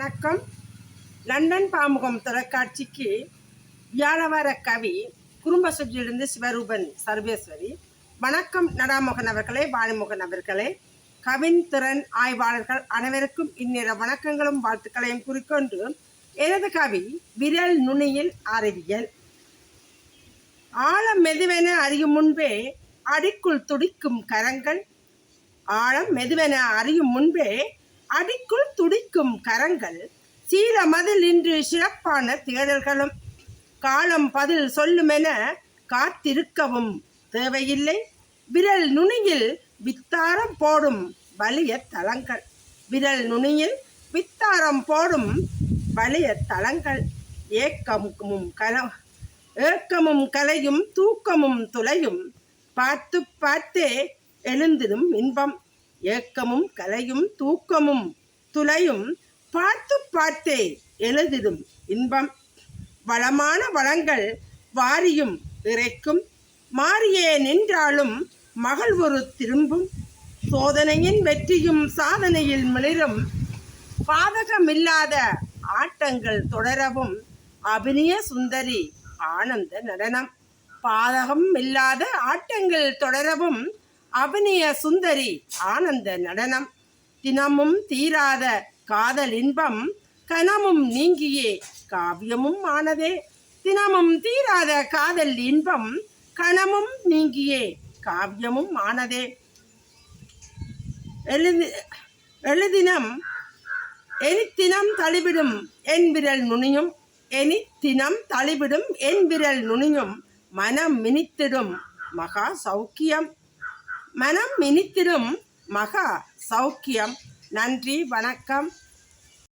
வணக்கம். லண்டன் பாமுகம் தொலைக்காட்சிக்கு வியாழவார கவி குடும்ப சுற்றிலிருந்து சிவரூபன் சர்வேஸ்வரி. வணக்கம் நடாமோகன் அவர்களே வாணிமோகன் அவர்களே. கவின் திறன் ஆய்வாளர்கள் அனைவருக்கும் இந்நேர வணக்கங்களும் வாழ்த்துக்களையும் குறிக்கொண்டு எனது கவி விரல் நுனியில் அறிவியல் ஆழம் மெதுவென அறியும் முன்பே அடிக்குள் துடிக்கும் கரங்கள். ஆழம் மெதுவென அறியும் முன்பே அடிக்குள் துடிக்கும் கரங்கள் சீர மதில் இன்று சிறப்பான தேடல்களும். காலம் பதில் சொல்லுமென காத்திருக்கவும் தேவையில்லை. விரல் நுனியில் வித்தாரம் போடும் வலிய தலங்கள் விரல் நுனியில் வித்தாரம் போடும் வலிய தலங்கள் ஏக்கமும் கல ஏக்கமும் கலையும் தூக்கமும் துளையும். பார்த்து பார்த்தே எழுந்திடும் இன்பம். ஏக்கமும் கலையும் தூக்கமும் துளையும் பார்த்து பார்த்தே எழுதிடும் இன்பம். வளமான வளங்கள் வாரியும் இறைக்கும் மாறியே நின்றாலும் மகள் ஒரு திரும்பும். சோதனையின் வெற்றியும் சாதனையில் மிளிரும். பாதகமில்லாத ஆட்டங்கள் தொடரவும் அபிநய சுந்தரி ஆனந்த நடனம். பாதகம் இல்லாத ஆட்டங்கள் தொடரவும் அபிநய சுந்தரி ஆனந்த நடனம். தினமும் தீராத காதல் இன்பம் கனமும் நீங்கியே காவியமும் ஆனதே. தினமும் தீராத காதல் இன்பம் கணமும் நீங்கியே காவியமும் ஆனதே. எழுதி எழுதினம் எனித்தினம் தளிவிடும் என் விரல் நுனியும் எனித்தினம் தளிவிடும் என் விரல் நுனியும் மனம் மினித்திடும் மகா சௌக்கியம். மனம் மினித்திரும் மகா சௌக்கியம். நன்றி வணக்கம்.